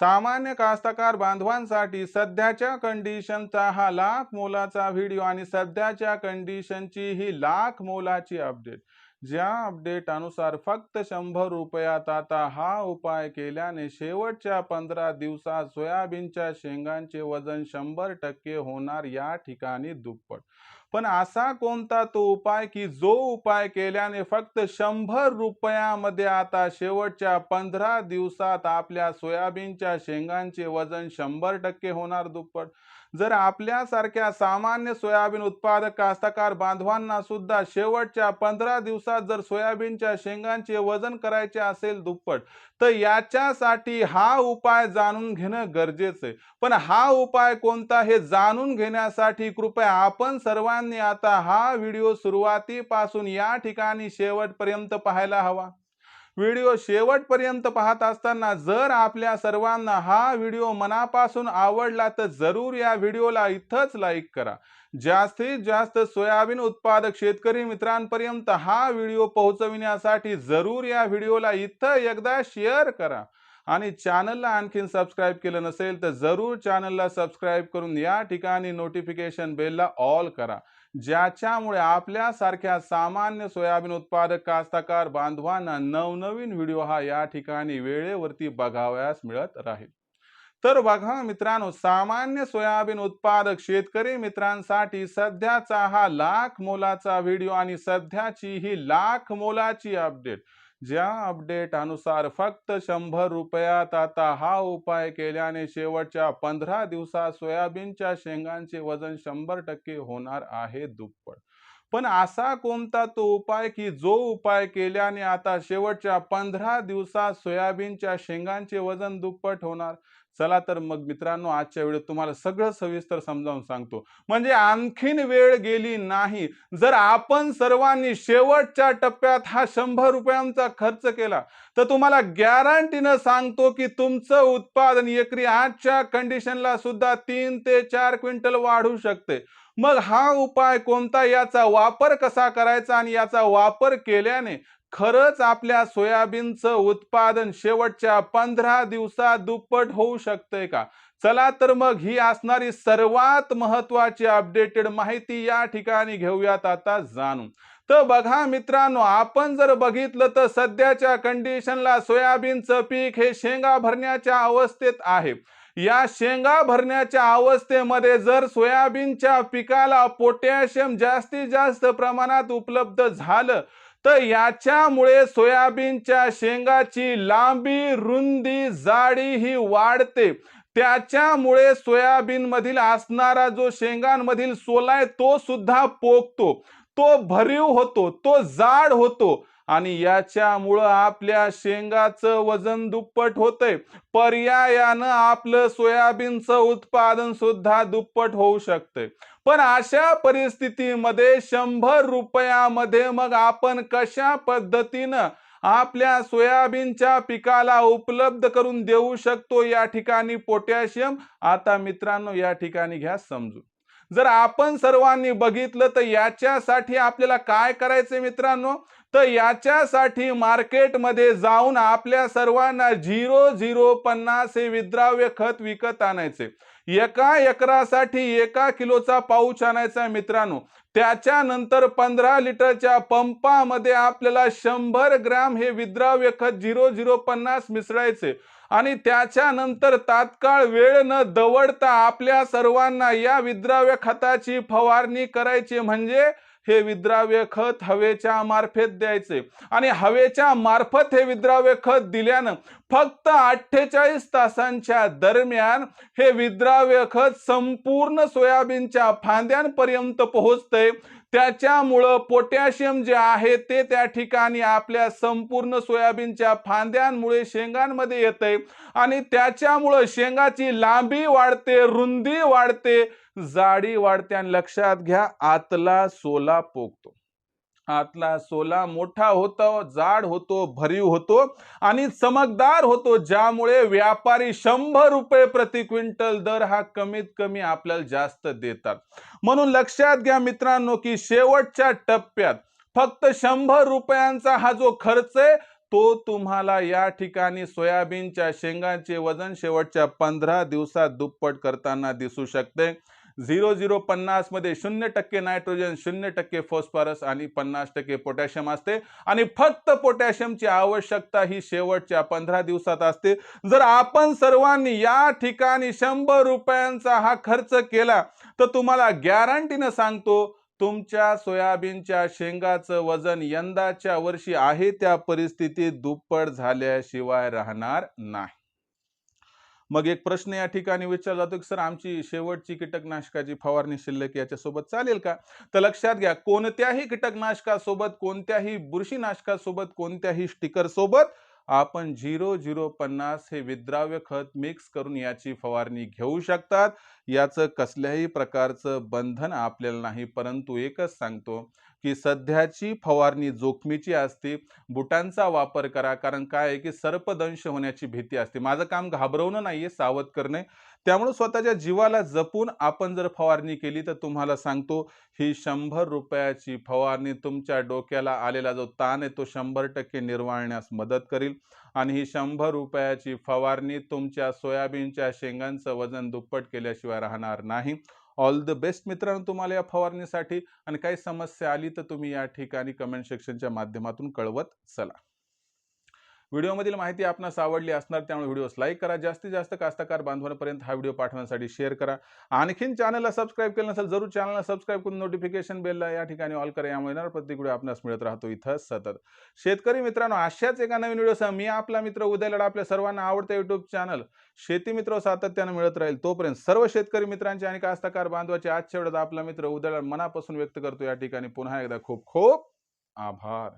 सामान्य कास्तकार बांधवांसाठी सध्याच्या कंडिशनचा हा लाख मोलाचा व्हिडिओ आणि सध्याच्या कंडिशनची ही लाख मोलाची अपडेट ज्या अपडेट अनुसार फक्त शंभर रुपयात आता हा उपाय केल्याने शेवटच्या पंधरा दिवसात सोयाबीनच्या शेंगांचे वजन शंभर टक्के होणार या ठिकाणी दुप्पट. पण असा कोणता तो उपाय की जो उपाय केल्याने फक्त शंभर रुपयामध्ये आता शेवटच्या पंधरा दिवसात आपल्या सोयाबीनच्या शेंगांचे वजन शंभर टक्के होणार दुप्पट? जर आपल्यासारख्या सामान्य सोयाबीन उत्पादक कास्तकार बांधवांना सुद्धा शेवटच्या पंधरा दिवसात जर सोयाबीनच्या शेंगांचे वजन करायचे असेल दुप्पट तर याच्यासाठी हा उपाय जाणून घेणं गरजेचं आहे. पण हा उपाय कोणता हे जाणून घेण्यासाठी कृपया आपण सर्वांनी आता हा व्हिडिओ सुरुवातीपासून या ठिकाणी शेवटपर्यंत पाहायला हवा. व्हिडिओ शेवटपर्यंत पाहत असताना जर आपल्या सर्वांना हा व्हिडिओ मनापासून आवडला तर जरूर या व्हिडिओला इथंच लाईक करा. जास्तीत जास्त सोयाबीन उत्पादक शेतकरी मित्रांपर्यंत हा व्हिडिओ पोहोचविण्यासाठी जरूर या व्हिडिओला इथं एकदा शेअर करा. आणि चॅनलला आणखीन सबस्क्राईब केलं नसेल तर जरूर चॅनलला सबस्क्राईब करून या ठिकाणी नोटिफिकेशन बेलला ऑल करा ज्याच्यामुळे आपल्यासारख्या सामान्य सोयाबीन उत्पादक कास्तकार बांधवांना नवनवीन व्हिडिओ हा या ठिकाणी वेळेवरती बघावयास मिळत राहील. तर बघा मित्रांनो सामान्य सोयाबीन उत्पादक शेतकरी मित्रांसाठी सध्याचा हा लाख मोलाचा व्हिडिओ आणि सध्याची ही लाख मोलाची अपडेट ज्या अपडेट अनुसार फक्त शंभर रुपयात आता हा उपाय केल्याने शेवटच्या पंधरा दिवसात सोयाबीनच्या शेंगांचे वजन शंभर टक्के होणार आहे दुप्पट. पण असा कोणता तो उपाय की जो उपाय केल्याने आता शेवटच्या पंधरा दिवसात सोयाबीनच्या शेंगांचे वजन दुप्पट होणार? चला तर मग मित्रांनो आजच्या वेळेत तुम्हाला सगळं सविस्तर समजावून सांगतो. म्हणजे आणखीन वेळ गेली नाही. जर आपण सर्वांनी शेवटच्या टप्प्यात हा शंभर रुपयांचा खर्च केला तर तुम्हाला गॅरंटीनं सांगतो की तुमचं उत्पादन एकरी आजच्या कंडिशनला सुद्धा तीन ते चार क्विंटल वाढू शकते. मग हा उपाय कोणता? याचा वापर कसा करायचा आणि याचा वापर केल्याने खरंच आपल्या सोयाबीनचं उत्पादन शेवटच्या पंधरा दिवसात दुप्पट होऊ शकतंय का? चला तर मग ही असणारी सर्वात महत्वाची अपडेटेड माहिती या ठिकाणी घेऊयात आता जाणून. तर बघा मित्रांनो आपण जर बघितलं तर सध्याच्या कंडिशनला सोयाबीनचं पीक हे शेंगा भरण्याच्या अवस्थेत आहे. या शेंगा भरण्याच्या अवस्थेमध्ये जर सोयाबीनच्या पिकाला पोटॅशियम जास्तीत जास्त प्रमाणात उपलब्ध झालं तर याच्यामुळे सोयाबीनच्या शेंगाची लांबी रुंदी जाडी ही वाढते. त्याच्यामुळे सोयाबीनमधील असणारा जो शेंगांमधील सोला आहे तो सुद्धा पोकतो. तो भरीव होतो तो जाड होतो. आणि याच्यामुळं आपल्या शेंगाचं वजन दुप्पट होतंय. पर्यायानं आपलं सोयाबीनचं उत्पादन सुद्धा दुप्पट होऊ शकतंय. पण अशा परिस्थितीमध्ये शंभर रुपयामध्ये मग आपण कशा पद्धतीनं आपल्या सोयाबीनच्या पिकाला उपलब्ध करून देऊ शकतो या ठिकाणी पोटॅशियम? आता मित्रांनो या ठिकाणी घ्या समजून. जर आपण सर्वांनी बघितलं तर याच्यासाठी आपल्याला काय करायचं मित्रांनो? तर याच्यासाठी मार्केटमध्ये जाऊन आपल्या सर्वांना झिरो झिरो पन्नास हे विद्राव्य खत विकत आणायचे. एका एकरासाठी एका किलोचा पाऊच आणायचा मित्रांनो. त्याच्यानंतर पंधरा लिटरच्या पंपामध्ये आपल्याला शंभर ग्रॅम हे विद्राव्य खत झिरो झिरो पन्नास मिसळायचे. आणि त्याच्यानंतर तात्काळ वेळ न दवडता आपल्या सर्वांना या विद्राव्य खताची फवारणी करायची. म्हणजे हे विद्राव्य खत हवेच्या मार्फत द्यायचे. आणि हवेच्या मार्फत हे विद्राव्य खत दिल्यानं फक्त अठ्ठेचाळीस तासांच्या दरम्यान हे विद्राव्य खत संपूर्ण सोयाबीनच्या फांद्यांपर्यंत पोहोचतंय. त्याच्यामुळं पोटॅशियम जे आहे ते त्या ठिकाणी आपल्या संपूर्ण सोयाबीनच्या फांद्यांमुळे शेंगांमध्ये येतंय. आणि त्याच्यामुळं शेंगाची लांबी वाढते रुंदी वाढते. जाडी वाढते. आणि लक्षात घ्या आतला सोला पोकतो. आतला सोला मोठा होतो जाड होतो भरीव होतो आणि चमकदार होतो ज्यामुळे व्यापारी शंभर रुपये प्रति क्विंटल दर हा कमीत कमी आपल्याला जास्त देतात. म्हणून लक्षात घ्या मित्रांनो की शेवटच्या टप्प्यात फक्त शंभर रुपयांचा हा जो खर्च आहे तो तुम्हाला या ठिकाणी सोयाबीनच्या शेंगांचे वजन शेवटच्या पंधरा दिवसात दुप्पट करताना दिसू शकते. झिरो झिरो पन्नासमध्ये शून्य टक्के नायट्रोजन शून्य टक्के फॉस्फरस आणि पन्नास टक्के पोटॅशियम असते. आणि फक्त पोटॅशियमची आवश्यकता ही शेवटच्या पंधरा दिवसात असते. जर आपण सर्वांनी या ठिकाणी शंभर रुपयांचा हा खर्च केला तर तुम्हाला गॅरंटीनं सांगतो तुमच्या सोयाबीनच्या शेंगाचं वजन यंदाच्या वर्षी आहे त्या परिस्थितीत दुप्पट झाल्याशिवाय राहणार नाही. मग एक प्रश्न या ठिकाणी विचारला जातो की सर आमची शेवटची कीटकनाशकाची फवारणी शिल्लक याच्यासोबत चालेल का? तर लक्षात घ्या कोणत्याही कीटकनाशकासोबत कोणत्याही बुरशीनाशकासोबत कोणत्याही स्टिकर सोबत आपण झिरो झिरो पन्नास हे विद्राव्य खत मिक्स करून याची फवारणी घेऊ शकतात. याचं कसल्याही प्रकारचं बंधन आपल्याला नाही परंतु एकच सांगतो की सध्याची फवारणी जोखमीची असते. बुटांचा वापर करा कारण काय आहे की सर्पदंश होण्याची भीती असते. माझं काम घाबरवणं नाहीये सावध करणे. त्यामुळे स्वतःच्या जीवाला जपून आपण जर फवारणी केली तर तुम्हाला सांगतो ही शंभर रुपयाची फवारणी तुमच्या डोक्याला आलेला जो ताण आहे तो शंभर टक्के निर्वाळण्यास मदत करील. आणि ही शंभर रुपयाची फवारणी तुमच्या सोयाबीनच्या शेंगांचं वजन दुप्पट केल्याशिवाय राहणार नाही. ऑल द बेस्ट मित्रांनो तुम्हाला या फवारणीसाठी. आणि काही समस्या आली तर तुम्ही या ठिकाणी कमेंट सेक्शनच्या माध्यमातून कळवत चला. व्हिडिओमधील माहिती आपणास आवडली असणार त्यामुळे व्हिडिओस लाईक करा. जास्तीत जास्त कास्तकार बांधवांपर्यंत हा व्हिडिओ पाठवण्यासाठी शेअर करा. आणखीन चॅनलला सबस्क्राईब केलं नसेल जरूर चॅनलला सबस्क्राईब करून नोटिफिकेशन बेलला या ठिकाणी ऑल करा. यामुळे येणार प्रत्येक व्हिडिओ आपणास मिळत राहतो इथं सतत. शेतकरी मित्रांनो अशाच एका नवीन व्हिडिओसह मी आपला मित्र उदय लढा आपल्या सर्वांना आवडतं युट्यूब चॅनल शेती मित्र सातत्यानं मिळत राहील तोपर्यंत सर्व शेतकरी मित्रांचे आणि कास्तकार बांधवाचे आजच्या वेळात आपला मित्र उदय मनापासून व्यक्त करतो. या ठिकाणी पुन्हा एकदा खूप खूप आभार.